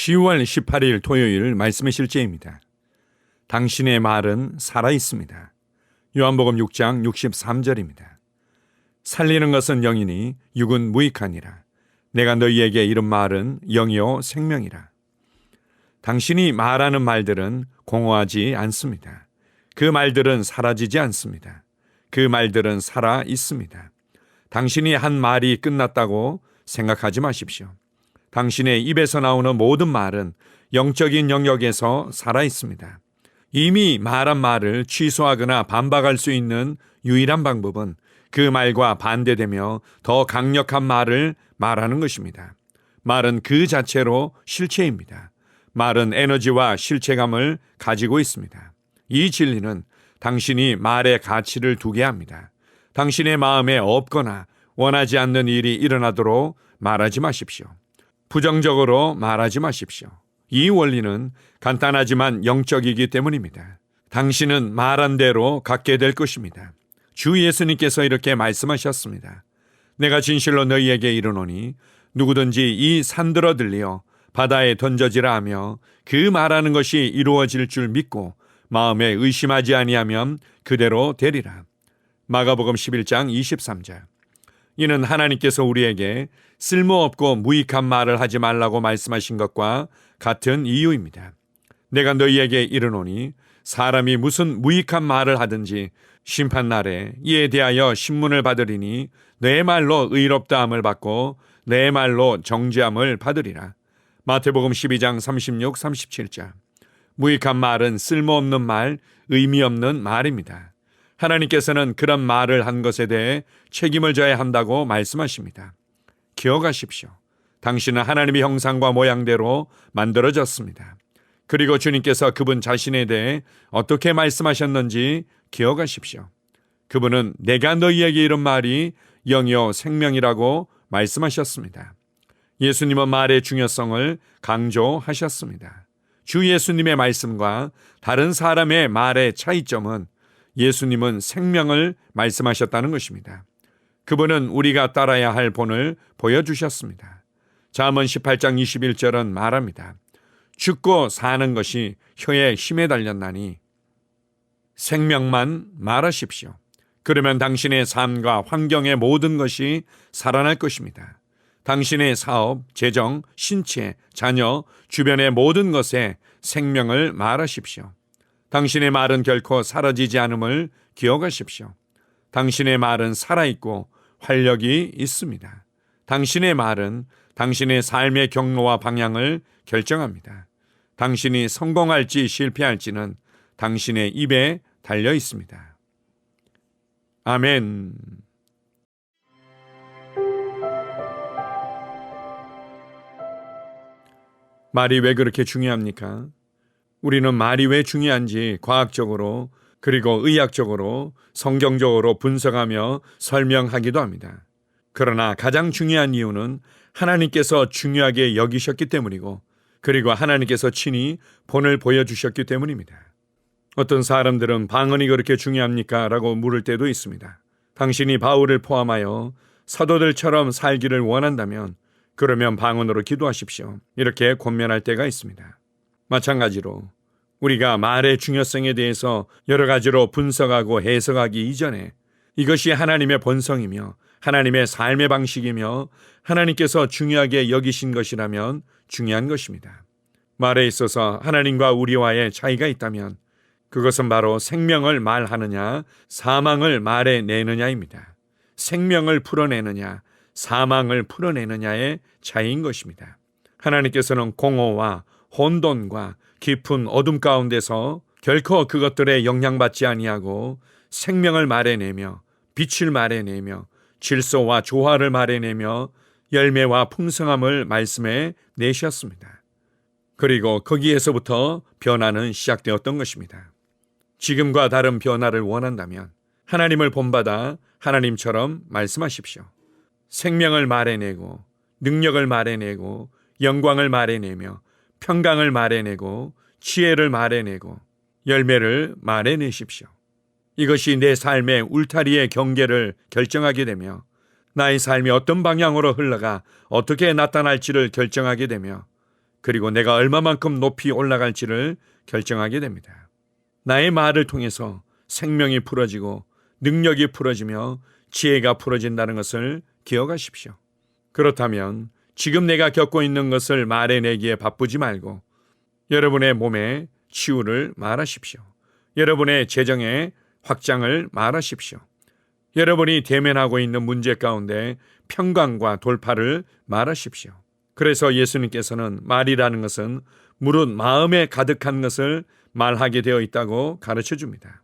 10월 18일 토요일 말씀의 실제입니다. 당신의 말은 살아 있습니다. 요한복음 6장 63절입니다. 살리는 것은 영이니 육은 무익하니라. 내가 너희에게 이른 말은 영이요 생명이라. 당신이 말하는 말들은 공허하지 않습니다. 그 말들은 사라지지 않습니다. 그 말들은 살아 있습니다. 당신이 한 말이 끝났다고 생각하지 마십시오. 당신의 입에서 나오는 모든 말은 영적인 영역에서 살아 있습니다. 이미 말한 말을 취소하거나 반박할 수 있는 유일한 방법은 그 말과 반대되며 더 강력한 말을 말하는 것입니다. 말은 그 자체로 실체입니다. 말은 에너지와 실체감을 가지고 있습니다. 이 진리는 당신이 말의 가치를 두게 합니다. 당신의 마음에 없거나 원하지 않는 일이 일어나도록 말하지 마십시오. 부정적으로 말하지 마십시오. 이 원리는 간단하지만 영적이기 때문입니다. 당신은 말한 대로 갖게 될 것입니다. 주 예수님께서 이렇게 말씀하셨습니다. 내가 진실로 너희에게 이르노니 누구든지 이 산들어 들려 바다에 던져지라 하며 그 말하는 것이 이루어질 줄 믿고 마음에 의심하지 아니하면 그대로 되리라. 마가복음 11장 23절. 이는 하나님께서 우리에게 쓸모없고 무익한 말을 하지 말라고 말씀하신 것과 같은 이유입니다. 내가 너희에게 이르노니 사람이 무슨 무익한 말을 하든지 심판 날에 이에 대하여 신문을 받으리니 내 말로 의롭다함을 받고 내 말로 정죄함을 받으리라. 마태복음 12장 36, 37절. 무익한 말은 쓸모없는 말, 의미 없는 말입니다. 하나님께서는 그런 말을 한 것에 대해 책임을 져야 한다고 말씀하십니다. 기억하십시오. 당신은 하나님의 형상과 모양대로 만들어졌습니다. 그리고 주님께서 그분 자신에 대해 어떻게 말씀하셨는지 기억하십시오. 그분은 내가 너희에게 이런 말이 영이요 생명이라고 말씀하셨습니다. 예수님은 말의 중요성을 강조하셨습니다. 주 예수님의 말씀과 다른 사람의 말의 차이점은 예수님은 생명을 말씀하셨다는 것입니다. 그분은 우리가 따라야 할 본을 보여주셨습니다. 잠언 18장 21절은 말합니다. 죽고 사는 것이 혀의 힘에 달렸나니 생명만 말하십시오. 그러면 당신의 삶과 환경의 모든 것이 살아날 것입니다. 당신의 사업, 재정, 신체, 자녀, 주변의 모든 것에 생명을 말하십시오. 당신의 말은 결코 사라지지 않음을 기억하십시오. 당신의 말은 살아있고 활력이 있습니다. 당신의 말은 당신의 삶의 경로와 방향을 결정합니다. 당신이 성공할지 실패할지는 당신의 입에 달려 있습니다. 아멘. 말이 왜 그렇게 중요합니까? 우리는 말이 왜 중요한지 과학적으로 그리고 의학적으로 성경적으로 분석하며 설명하기도 합니다. 그러나 가장 중요한 이유는 하나님께서 중요하게 여기셨기 때문이고 그리고 하나님께서 친히 본을 보여주셨기 때문입니다. 어떤 사람들은 방언이 그렇게 중요합니까? 라고 물을 때도 있습니다. 당신이 바울을 포함하여 사도들처럼 살기를 원한다면 그러면 방언으로 기도하십시오. 이렇게 권면할 때가 있습니다. 마찬가지로 우리가 말의 중요성에 대해서 여러 가지로 분석하고 해석하기 이전에 이것이 하나님의 본성이며 하나님의 삶의 방식이며 하나님께서 중요하게 여기신 것이라면 중요한 것입니다. 말에 있어서 하나님과 우리와의 차이가 있다면 그것은 바로 생명을 말하느냐, 사망을 말해 내느냐입니다. 생명을 풀어내느냐, 사망을 풀어내느냐의 차이인 것입니다. 하나님께서는 공허와 혼돈과 깊은 어둠 가운데서 결코 그것들에 영향받지 아니하고 생명을 말해내며 빛을 말해내며 질서와 조화를 말해내며 열매와 풍성함을 말씀해 내셨습니다. 그리고 거기에서부터 변화는 시작되었던 것입니다. 지금과 다른 변화를 원한다면 하나님을 본받아 하나님처럼 말씀하십시오. 생명을 말해내고 능력을 말해내고 영광을 말해내며 평강을 말해내고 지혜를 말해내고 열매를 말해내십시오. 이것이 내 삶의 울타리의 경계를 결정하게 되며 나의 삶이 어떤 방향으로 흘러가 어떻게 나타날지를 결정하게 되며 그리고 내가 얼마만큼 높이 올라갈지를 결정하게 됩니다. 나의 말을 통해서 생명이 풀어지고 능력이 풀어지며 지혜가 풀어진다는 것을 기억하십시오. 그렇다면 지금 내가 겪고 있는 것을 말해내기에 바쁘지 말고 여러분의 몸에 치유를 말하십시오. 여러분의 재정에 확장을 말하십시오. 여러분이 대면하고 있는 문제 가운데 평강과 돌파를 말하십시오. 그래서 예수님께서는 말이라는 것은 무릇 마음에 가득한 것을 말하게 되어 있다고 가르쳐 줍니다.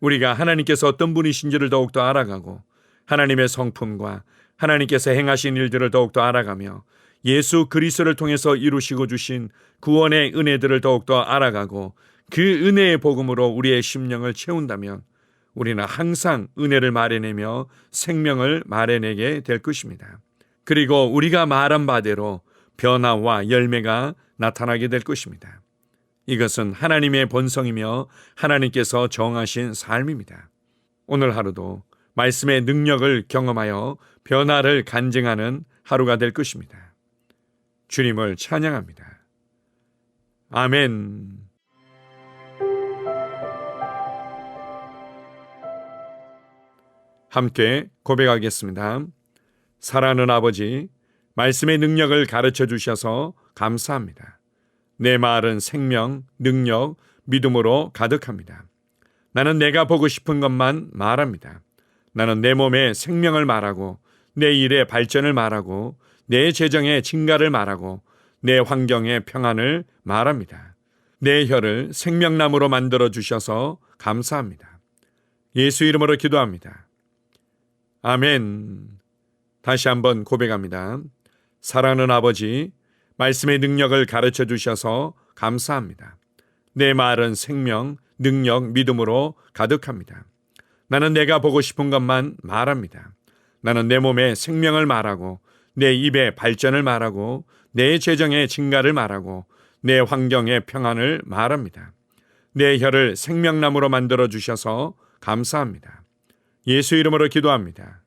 우리가 하나님께서 어떤 분이신지를 더욱더 알아가고 하나님의 성품과 하나님께서 행하신 일들을 더욱더 알아가며 예수 그리스도를 통해서 이루시고 주신 구원의 은혜들을 더욱더 알아가고 그 은혜의 복음으로 우리의 심령을 채운다면 우리는 항상 은혜를 말해내며 생명을 말해내게 될 것입니다. 그리고 우리가 말한 바대로 변화와 열매가 나타나게 될 것입니다. 이것은 하나님의 본성이며 하나님께서 정하신 삶입니다. 오늘 하루도 말씀의 능력을 경험하여 변화를 간증하는 하루가 될 것입니다. 주님을 찬양합니다. 아멘. 함께 고백하겠습니다. 사랑하는 아버지, 말씀의 능력을 가르쳐 주셔서 감사합니다. 내 말은 생명, 능력, 믿음으로 가득합니다. 나는 내가 보고 싶은 것만 말합니다. 나는 내 몸에 생명을 말하고, 내 일의 발전을 말하고, 내 재정의 증가를 말하고, 내 환경의 평안을 말합니다. 내 혀를 생명나무로 만들어 주셔서 감사합니다. 예수 이름으로 기도합니다. 아멘. 다시 한번 고백합니다. 사랑하는 아버지, 말씀의 능력을 가르쳐 주셔서 감사합니다. 내 말은 생명, 능력, 믿음으로 가득합니다. 나는 내가 보고 싶은 것만 말합니다. 나는 내 몸에 생명을 말하고, 내 입에 발전을 말하고, 내 재정의 증가를 말하고, 내 환경의 평안을 말합니다. 내 혀를 생명나무로 만들어 주셔서 감사합니다. 예수 이름으로 기도합니다.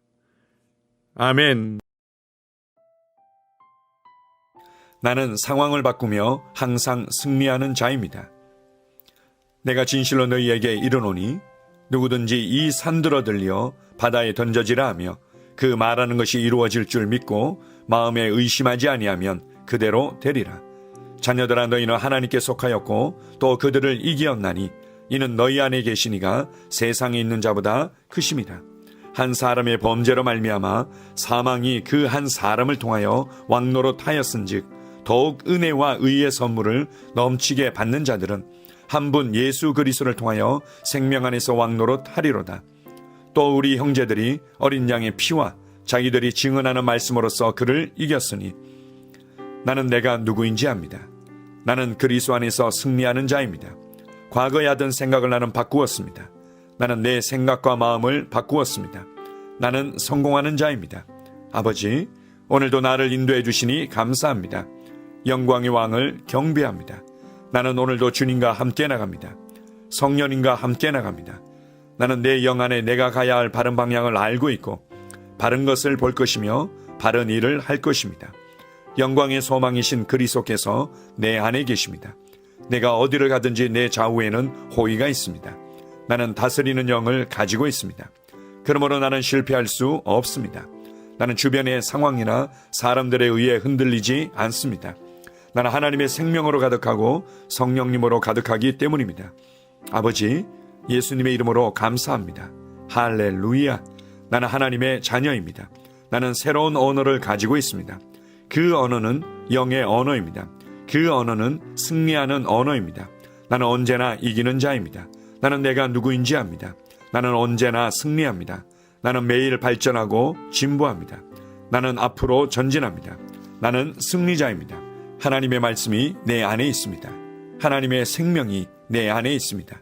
아멘. 나는 상황을 바꾸며 항상 승리하는 자입니다. 내가 진실로 너희에게 이르노니 누구든지 이 산들어 들려 바다에 던져지라 하며 그 말하는 것이 이루어질 줄 믿고 마음에 의심하지 아니하면 그대로 되리라. 자녀들아 너희는 하나님께 속하였고 또 그들을 이기었나니 이는 너희 안에 계시니가 세상에 있는 자보다 크심이다. 한 사람의 범죄로 말미암아 사망이 그 한 사람을 통하여 왕노로 타였은즉 더욱 은혜와 의의 선물을 넘치게 받는 자들은 한 분 예수 그리스도를 통하여 생명 안에서 왕노로 타리로다. 또 우리 형제들이 어린 양의 피와 자기들이 증언하는 말씀으로써 그를 이겼으니 나는 내가 누구인지 압니다. 나는 그리스도 안에서 승리하는 자입니다. 과거에 하던 생각을 나는 바꾸었습니다. 나는 내 생각과 마음을 바꾸었습니다. 나는 성공하는 자입니다. 아버지, 오늘도 나를 인도해 주시니 감사합니다. 영광의 왕을 경배합니다. 나는 오늘도 주님과 함께 나갑니다. 성령님과 함께 나갑니다. 나는 내 영 안에 내가 가야 할 바른 방향을 알고 있고 바른 것을 볼 것이며 바른 일을 할 것입니다. 영광의 소망이신 그리스도께서 내 안에 계십니다. 내가 어디를 가든지 내 좌우에는 호의가 있습니다. 나는 다스리는 영을 가지고 있습니다. 그러므로 나는 실패할 수 없습니다. 나는 주변의 상황이나 사람들에 의해 흔들리지 않습니다. 나는 하나님의 생명으로 가득하고 성령님으로 가득하기 때문입니다. 아버지, 예수님의 이름으로 감사합니다. 할렐루야. 나는 하나님의 자녀입니다. 나는 새로운 언어를 가지고 있습니다. 그 언어는 영의 언어입니다. 그 언어는 승리하는 언어입니다. 나는 언제나 이기는 자입니다. 나는 내가 누구인지 압니다. 나는 언제나 승리합니다. 나는 매일 발전하고 진보합니다. 나는 앞으로 전진합니다. 나는 승리자입니다. 하나님의 말씀이 내 안에 있습니다. 하나님의 생명이 내 안에 있습니다.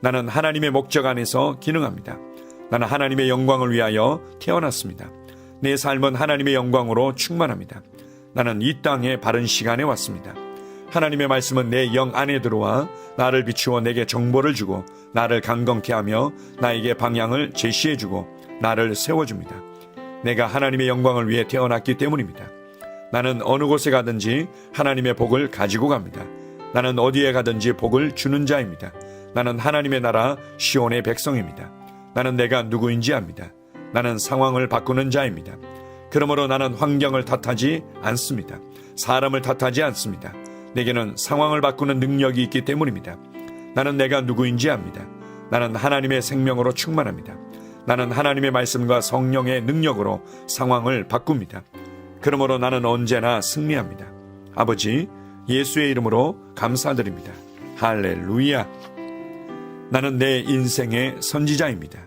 나는 하나님의 목적 안에서 기능합니다. 나는 하나님의 영광을 위하여 태어났습니다. 내 삶은 하나님의 영광으로 충만합니다. 나는 이 땅에 바른 시간에 왔습니다. 하나님의 말씀은 내 영 안에 들어와 나를 비추어 내게 정보를 주고 나를 강건케 하며 나에게 방향을 제시해 주고 나를 세워 줍니다. 내가 하나님의 영광을 위해 태어났기 때문입니다. 나는 어느 곳에 가든지 하나님의 복을 가지고 갑니다. 나는 어디에 가든지 복을 주는 자입니다. 나는 하나님의 나라 시온의 백성입니다. 나는 내가 누구인지 압니다. 나는 상황을 바꾸는 자입니다. 그러므로 나는 환경을 탓하지 않습니다. 사람을 탓하지 않습니다. 내게는 상황을 바꾸는 능력이 있기 때문입니다. 나는 내가 누구인지 압니다. 나는 하나님의 생명으로 충만합니다. 나는 하나님의 말씀과 성령의 능력으로 상황을 바꿉니다. 그러므로 나는 언제나 승리합니다. 아버지, 예수의 이름으로 감사드립니다. 할렐루야. 나는 내 인생의 선지자입니다.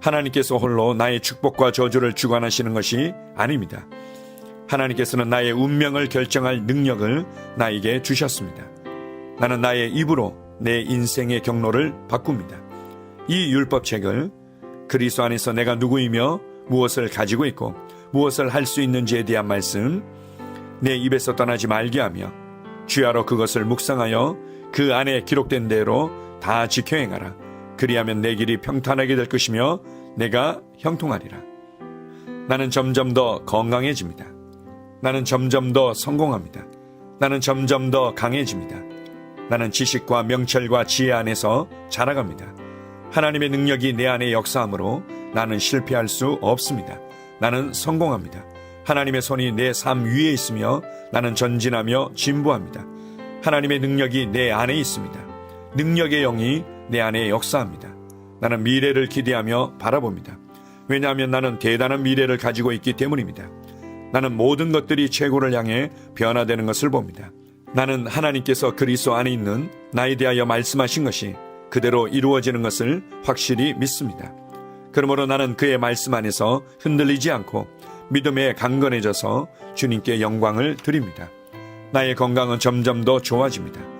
하나님께서 홀로 나의 축복과 저주를 주관하시는 것이 아닙니다. 하나님께서는 나의 운명을 결정할 능력을 나에게 주셨습니다. 나는 나의 입으로 내 인생의 경로를 바꿉니다. 이 율법책을 그리스도 안에서 내가 누구이며 무엇을 가지고 있고 무엇을 할 수 있는지에 대한 말씀 내 입에서 떠나지 말게 하며 주야로 그것을 묵상하여 그 안에 기록된 대로 다 지켜 행하라. 그리하면 내 길이 평탄하게 될 것이며 내가 형통하리라. 나는 점점 더 건강해집니다. 나는 점점 더 성공합니다. 나는 점점 더 강해집니다. 나는 지식과 명철과 지혜 안에서 자라갑니다. 하나님의 능력이 내 안에 역사하므로 나는 실패할 수 없습니다. 나는 성공합니다. 하나님의 손이 내 삶 위에 있으며 나는 전진하며 진보합니다. 하나님의 능력이 내 안에 있습니다. 능력의 영이 내 안에 역사합니다. 나는 미래를 기대하며 바라봅니다. 왜냐하면 나는 대단한 미래를 가지고 있기 때문입니다. 나는 모든 것들이 최고를 향해 변화되는 것을 봅니다. 나는 하나님께서 그리스도 안에 있는 나에 대하여 말씀하신 것이 그대로 이루어지는 것을 확실히 믿습니다. 그러므로 나는 그의 말씀 안에서 흔들리지 않고 믿음에 강건해져서 주님께 영광을 드립니다. 나의 건강은 점점 더 좋아집니다.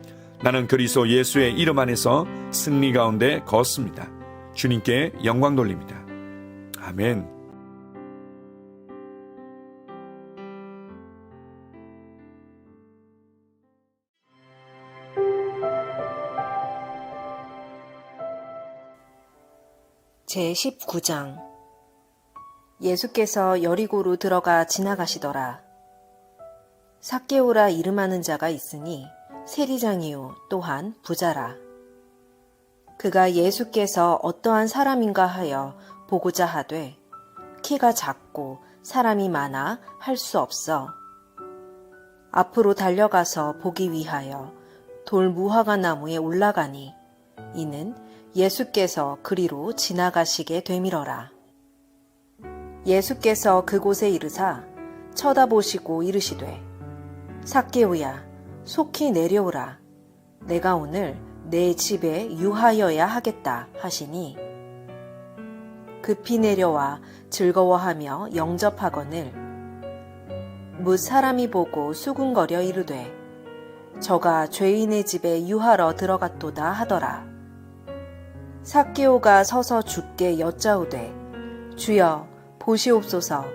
나는 그리스도 예수의 이름 안에서 승리 가운데 걷습니다. 주님께 영광 돌립니다. 아멘. 제 19장 예수께서 여리고로 들어가 지나가시더라. 삭개오라 이름하는 자가 있으니 세리장이요 또한 부자라. 그가 예수께서 어떠한 사람인가 하여 보고자 하되 키가 작고 사람이 많아 할 수 없어. 앞으로 달려가서 보기 위하여 돌 무화과 나무에 올라가니 이는 예수께서 그리로 지나가시게 되밀어라. 예수께서 그곳에 이르사 쳐다보시고 이르시되 삭개오야 속히 내려오라. 내가 오늘 내 집에 유하여야 하겠다 하시니. 급히 내려와 즐거워하며 영접하거늘. 무 사람이 보고 수군거려 이르되 저가 죄인의 집에 유하러 들어갔도다 하더라. 삭개오가 서서 죽게 여짜오되 주여 보시옵소서.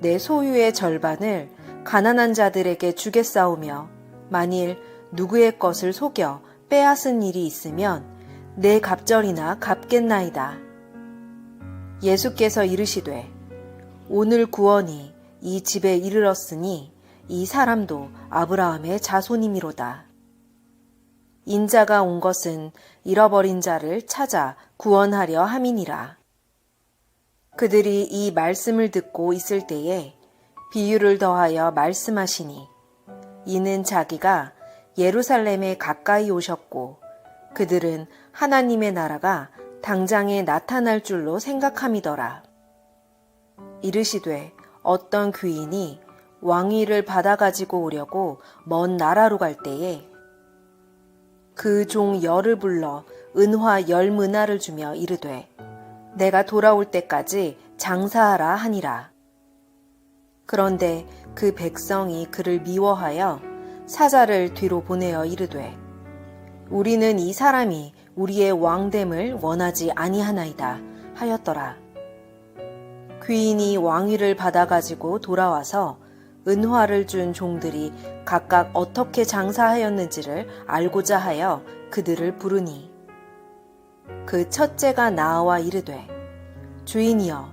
내 소유의 절반을 가난한 자들에게 주겠사오며 만일 누구의 것을 속여 빼앗은 일이 있으면 내 갑절이나 갚겠나이다. 예수께서 이르시되 오늘 구원이 이 집에 이르렀으니 이 사람도 아브라함의 자손이미로다. 인자가 온 것은 잃어버린 자를 찾아 구원하려 함이니라. 그들이 이 말씀을 듣고 있을 때에 비유를 더하여 말씀하시니 이는 자기가 예루살렘에 가까이 오셨고 그들은 하나님의 나라가 당장에 나타날 줄로 생각함이더라. 이르시되 어떤 귀인이 왕위를 받아 가지고 오려고 먼 나라로 갈 때에 그 종 열을 불러 은화 열 문화를 주며 이르되 내가 돌아올 때까지 장사하라 하니라. 그런데 그 백성이 그를 미워하여 사자를 뒤로 보내어 이르되 우리는 이 사람이 우리의 왕됨을 원하지 아니하나이다 하였더라. 귀인이 왕위를 받아가지고 돌아와서 은화를 준 종들이 각각 어떻게 장사하였는지를 알고자 하여 그들을 부르니 그 첫째가 나와 이르되 주인이여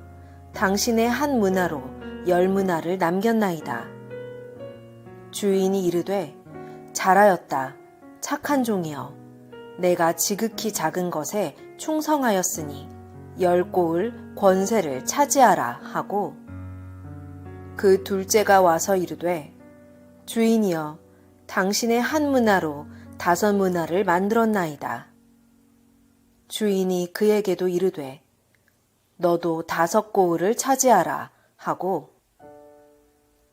당신의 한 문화로 열 문화를 남겼나이다. 주인이 이르되 잘하였다 착한 종이여 내가 지극히 작은 것에 충성하였으니 열 꼬을 권세를 차지하라 하고 그 둘째가 와서 이르되 주인이여 당신의 한 문화로 다섯 문화를 만들었나이다. 주인이 그에게도 이르되 너도 다섯 고을을 차지하라 하고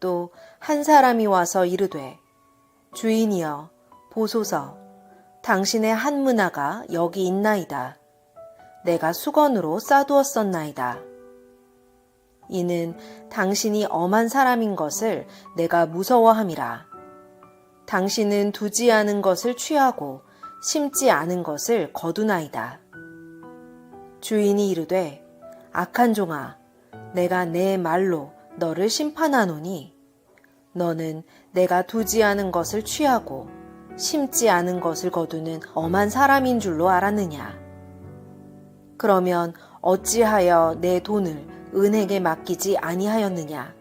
또 한 사람이 와서 이르되 주인이여 보소서 당신의 한 문화가 여기 있나이다. 내가 수건으로 싸두었었나이다. 이는 당신이 엄한 사람인 것을 내가 무서워함이라. 당신은 두지 않은 것을 취하고 심지 않은 것을 거두나이다. 주인이 이르되 악한 종아 내가 내 말로 너를 심판하노니 너는 내가 두지 않은 것을 취하고 심지 않은 것을 거두는 엄한 사람인 줄로 알았느냐? 그러면 어찌하여 내 돈을 은행에 맡기지 아니하였느냐?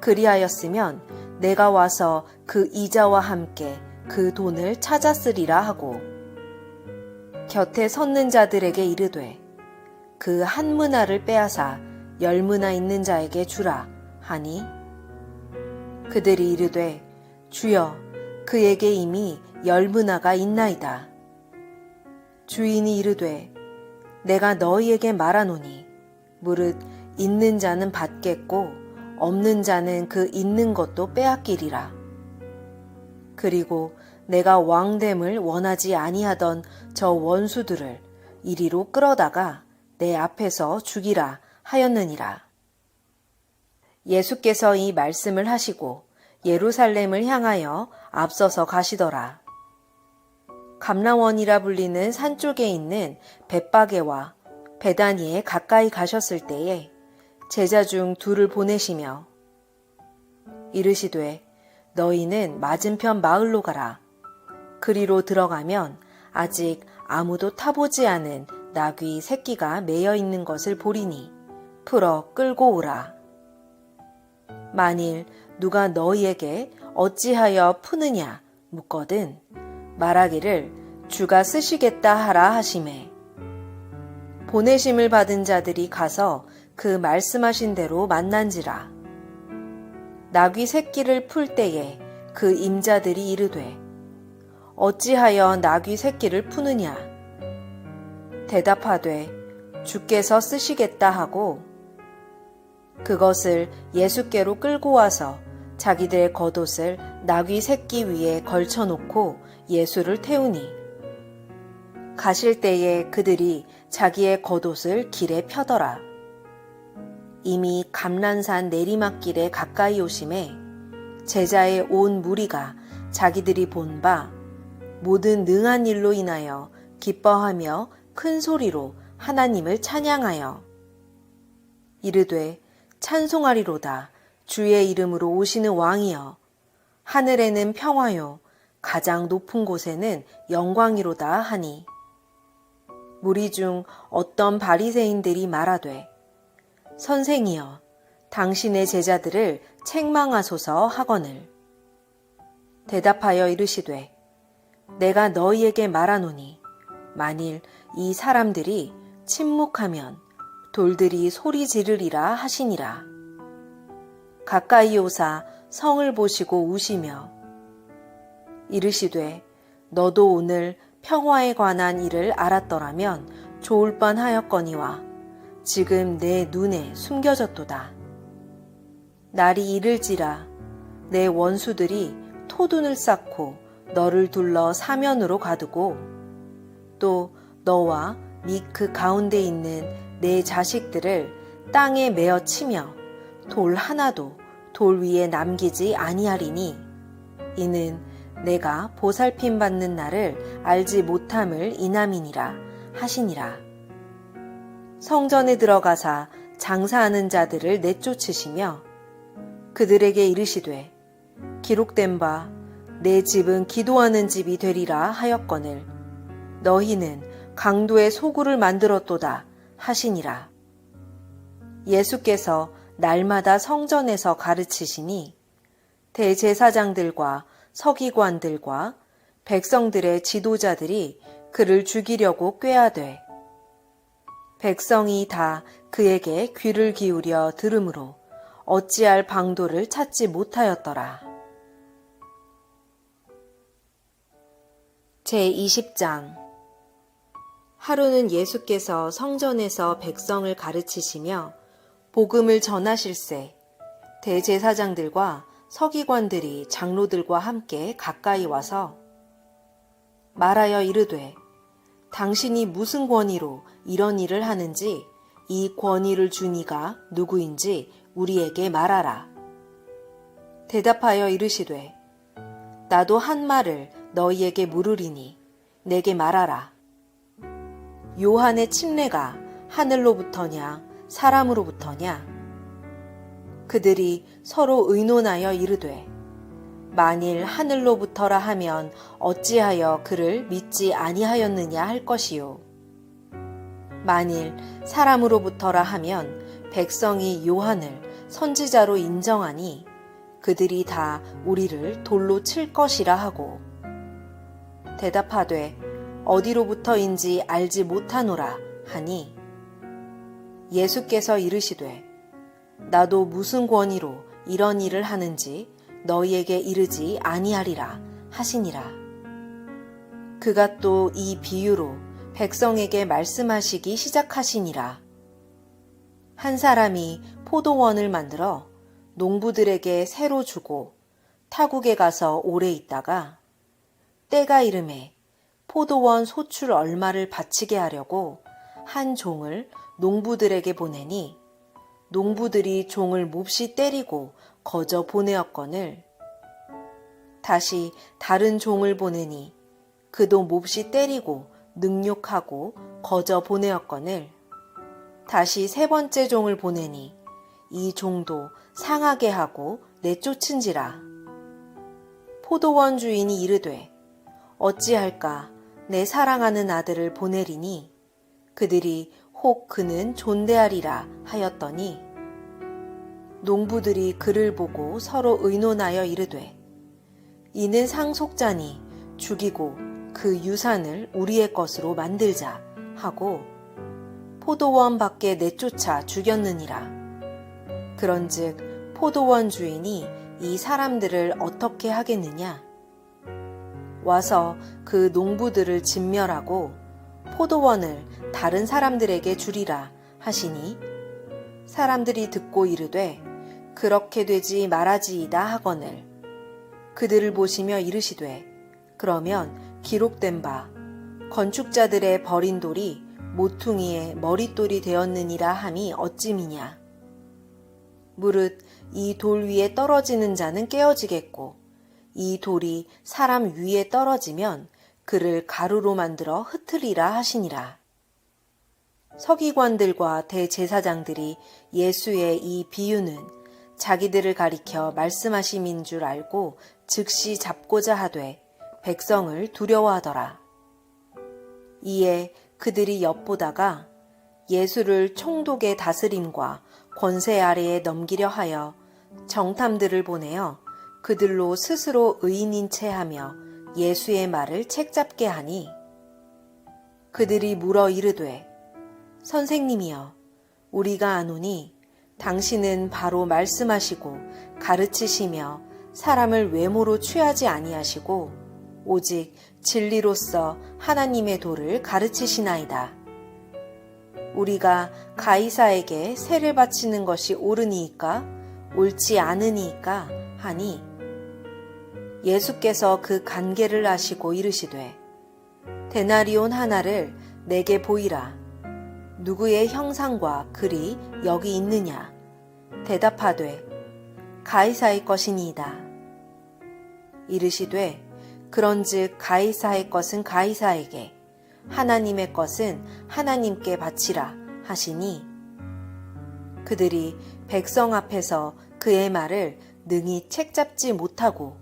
그리하였으면 내가 와서 그 이자와 함께 그 돈을 찾았으리라 하고 곁에 섰는 자들에게 이르되 그 한 문화를 빼앗아 열 문화 있는 자에게 주라 하니 그들이 이르되 주여 그에게 이미 열 문화가 있나이다. 주인이 이르되 내가 너희에게 말하노니 무릇 있는 자는 받겠고 없는 자는 그 있는 것도 빼앗기리라. 그리고 내가 왕됨을 원하지 아니하던 저 원수들을 이리로 끌어다가 내 앞에서 죽이라 하였느니라. 예수께서 이 말씀을 하시고 예루살렘을 향하여 앞서서 가시더라. 감라원이라 불리는 산 쪽에 있는 벳바게와 베다니에 가까이 가셨을 때에 제자 중 둘을 보내시며 이르시되 너희는 맞은편 마을로 가라. 그리로 들어가면 아직 아무도 타보지 않은 나귀 새끼가 매여 있는 것을 보리니 풀어 끌고 오라. 만일 누가 너희에게 어찌하여 푸느냐 묻거든 말하기를 주가 쓰시겠다 하라 하심에. 보내심을 받은 자들이 가서 그 말씀하신 대로 만난지라. 나귀 새끼를 풀 때에 그 임자들이 이르되 어찌하여 나귀 새끼를 푸느냐? 대답하되 주께서 쓰시겠다 하고 그것을 예수께로 끌고 와서 자기들의 겉옷을 나귀 새끼 위에 걸쳐놓고 예수를 태우니 가실 때에 그들이 자기의 겉옷을 길에 펴더라. 이미 감란산 내리막길에 가까이 오심에 제자의 온 무리가 자기들이 본 바 모든 능한 일로 인하여 기뻐하며 큰 소리로 하나님을 찬양하여 이르되 찬송하리로다. 주의 이름으로 오시는 왕이여. 하늘에는 평화요. 가장 높은 곳에는 영광이로다 하니. 무리 중 어떤 바리새인들이 말하되 선생이여 당신의 제자들을 책망하소서 하거늘 대답하여 이르시되 내가 너희에게 말하노니 만일 이 사람들이 침묵하면 돌들이 소리 지르리라 하시니라. 가까이 오사 성을 보시고 우시며 이르시되 너도 오늘 평화에 관한 일을 알았더라면 좋을 뻔하였거니와 지금 내 눈에 숨겨졌도다. 날이 이를지라 내 원수들이 토둔을 쌓고 너를 둘러 사면으로 가두고 또 너와 및그 가운데 있는 내 자식들을 땅에 메어 치며 돌 하나도 돌 위에 남기지 아니하리니 이는 내가 보살핌 받는 날을 알지 못함을 이남이니라 하시니라. 성전에 들어가사 장사하는 자들을 내쫓으시며 그들에게 이르시되 기록된 바 내 집은 기도하는 집이 되리라 하였거늘 너희는 강도의 소굴을 만들었도다 하시니라. 예수께서 날마다 성전에서 가르치시니 대제사장들과 서기관들과 백성들의 지도자들이 그를 죽이려고 꾀하되 백성이 다 그에게 귀를 기울여 들으므로 어찌할 방도를 찾지 못하였더라. 제20장 하루는 예수께서 성전에서 백성을 가르치시며 복음을 전하실세 대제사장들과 서기관들이 장로들과 함께 가까이 와서 말하여 이르되 당신이 무슨 권위로 이런 일을 하는지 이 권위를 준 이가 누구인지 우리에게 말하라. 대답하여 이르시되 나도 한 말을 너희에게 물으리니 내게 말하라. 요한의 침례가 하늘로부터냐 사람으로부터냐? 그들이 서로 의논하여 이르되 만일 하늘로부터라 하면 어찌하여 그를 믿지 아니하였느냐 할 것이요. 만일 사람으로부터라 하면 백성이 요한을 선지자로 인정하니 그들이 다 우리를 돌로 칠 것이라 하고 대답하되 어디로부터인지 알지 못하노라 하니 예수께서 이르시되 나도 무슨 권위로 이런 일을 하는지 너희에게 이르지 아니하리라 하시니라. 그가 또 이 비유로 백성에게 말씀하시기 시작하시니라. 한 사람이 포도원을 만들어 농부들에게 새로 주고 타국에 가서 오래 있다가 때가 이름에 포도원 소출 얼마를 바치게 하려고 한 종을 농부들에게 보내니 농부들이 종을 몹시 때리고 거저 보내었거늘. 다시 다른 종을 보내니 그도 몹시 때리고 능욕하고 거저 보내었거늘. 다시 세 번째 종을 보내니 이 종도 상하게 하고 내쫓은지라. 포도원 주인이 이르되 어찌할까 내 사랑하는 아들을 보내리니 그들이 혹 그는 존대하리라 하였더니 농부들이 그를 보고 서로 의논하여 이르되 이는 상속자니 죽이고 그 유산을 우리의 것으로 만들자 하고 포도원 밖에 내쫓아 죽였느니라. 그런즉 포도원 주인이 이 사람들을 어떻게 하겠느냐? 와서 그 농부들을 진멸하고 포도원을 다른 사람들에게 주리라 하시니 사람들이 듣고 이르되 그렇게 되지 말아지이다 하거늘. 그들을 보시며 이르시되 그러면 기록된 바 건축자들의 버린 돌이 모퉁이의 머릿돌이 되었느니라 함이 어찌미냐? 무릇 이 돌 위에 떨어지는 자는 깨어지겠고 이 돌이 사람 위에 떨어지면 그를 가루로 만들어 흩으리라 하시니라. 서기관들과 대제사장들이 예수의 이 비유는 자기들을 가리켜 말씀하심인 줄 알고 즉시 잡고자 하되 백성을 두려워하더라. 이에 그들이 엿보다가 예수를 총독의 다스림과 권세 아래에 넘기려 하여 정탐들을 보내어 그들로 스스로 의인인 채 하며 예수의 말을 책잡게 하니 그들이 물어 이르되 선생님이여 우리가 아노니 당신은 바로 말씀하시고 가르치시며 사람을 외모로 취하지 아니하시고 오직 진리로서 하나님의 도를 가르치시나이다. 우리가 가이사에게 세를 바치는 것이 옳으니이까 옳지 않으니이까 하니 예수께서 그 관계를 아시고 이르시되 데나리온 하나를 내게 보이라. 누구의 형상과 글이 여기 있느냐? 대답하되 가이사의 것이니이다. 이르시되 그런즉 가이사의 것은 가이사에게 하나님의 것은 하나님께 바치라 하시니 그들이 백성 앞에서 그의 말을 능히 책잡지 못하고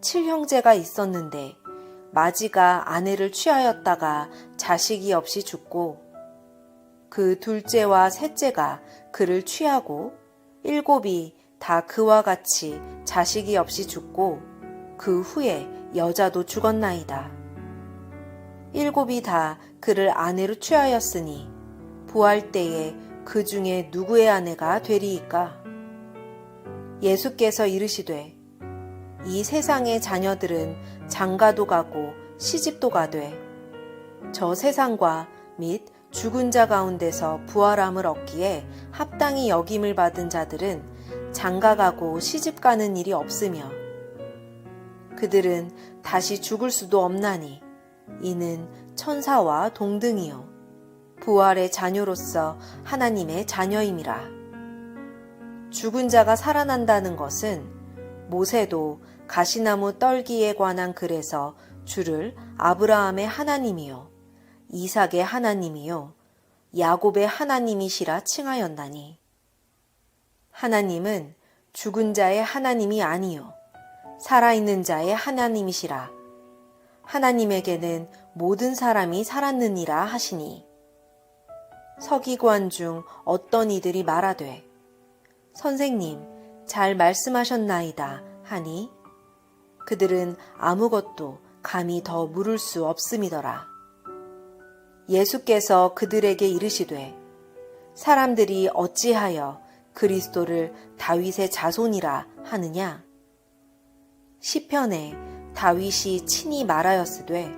칠형제가 있었는데 마지가 아내를 취하였다가 자식이 없이 죽고 그 둘째와 셋째가 그를 취하고 일곱이 다 그와 같이 자식이 없이 죽고 그 후에 여자도 죽었나이다. 일곱이 다 그를 아내로 취하였으니 부활 때에 그 중에 누구의 아내가 되리이까? 예수께서 이르시되 이 세상의 자녀들은 장가도 가고 시집도 가되 저 세상과 및 죽은 자 가운데서 부활함을 얻기에 합당히 여김을 받은 자들은 장가 가고 시집 가는 일이 없으며 그들은 다시 죽을 수도 없나니 이는 천사와 동등이요. 부활의 자녀로서 하나님의 자녀임이라. 죽은 자가 살아난다는 것은 모세도 가시나무 떨기에 관한 글에서 주를 아브라함의 하나님이요 이삭의 하나님이요 야곱의 하나님이시라 칭하였나니. 하나님은 죽은 자의 하나님이 아니요 살아있는 자의 하나님이시라. 하나님에게는 모든 사람이 살았느니라 하시니. 서기관 중 어떤 이들이 말하되 선생님 잘 말씀하셨나이다 하니 그들은 아무것도 감히 더 물을 수 없음이더라. 예수께서 그들에게 이르시되 사람들이 어찌하여 그리스도를 다윗의 자손이라 하느냐? 시편에 다윗이 친히 말하였으되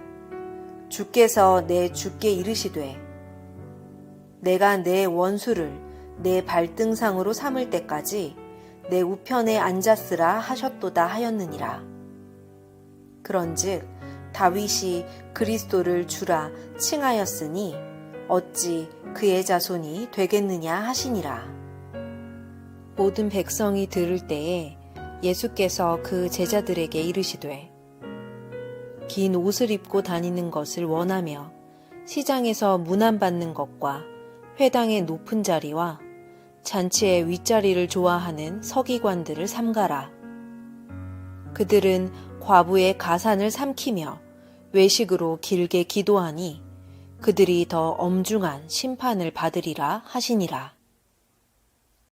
주께서 내 주께 이르시되 내가 내 원수를 내 발등상으로 삼을 때까지 내 우편에 앉았으라 하셨도다 하였느니라. 그런즉 다윗이 그리스도를 주라 칭하였으니 어찌 그의 자손이 되겠느냐 하시니라. 모든 백성이 들을 때에 예수께서 그 제자들에게 이르시되 긴 옷을 입고 다니는 것을 원하며 시장에서 문안 받는 것과 회당의 높은 자리와 잔치의 윗자리를 좋아하는 서기관들을 삼가라. 그들은 과부의 가산을 삼키며 외식으로 길게 기도하니 그들이 더 엄중한 심판을 받으리라 하시니라.